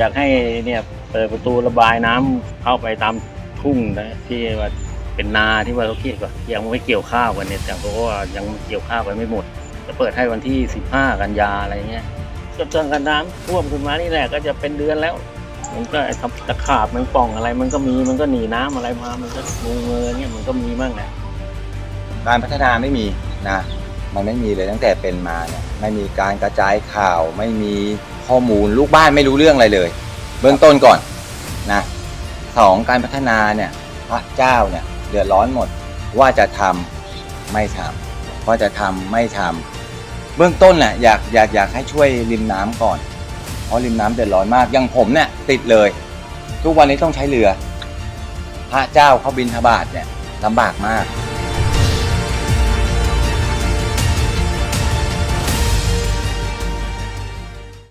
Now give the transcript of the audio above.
อยากให้เนี่ยเปิดประตูระบายน้ำเข้าไปตามทุ่งนะที่ว่าเป็นนาที่ว่าเราเกี่ยวกับยังไม่เกี่ยวข้าวกันเนี่ยแต่เพราะว่ายังเกี่ยวข้าวกันไม่หมด จะเปิดให้วันที่ 15 กันยาอะไรเงี้ยก็จนกันน้ำท่วมขึ้นมานี่แหละก็จะเป็นเดือนแล้ว มันก็ทำตะขาบมันป่องอะไร มันก็มีมันก็หนีน้ำอะไรมามันก็งูเงยเนี่ยมันก็มีบ้างแหละการพัฒนาไม่มีนะมันไม่มีเลยตั้งแต่เป็นมาเนี่ย ไม่มีการกระจายข่าว ไม่มีข้อมูลลูกบ้านไม่รู้เรื่องอะไรเลย เบื้องต้นก่อนนะสองการพัฒนาเนี่ยพระเจ้าเนี่ยเดือดร้อนหมดว่าจะทำไม่ทำว่าจะทำไม่ทำเบื้องต้นน่ะอยากอยากอยากให้ช่วยริมน้ำก่อน เพราะริมน้ำเดือดร้อนมากอย่างผมเนี่ยติดเลย ทุกวันนี้ต้องใช้เรือ พระเจ้าเขาบินทบาทเนี่ยลำบากมาก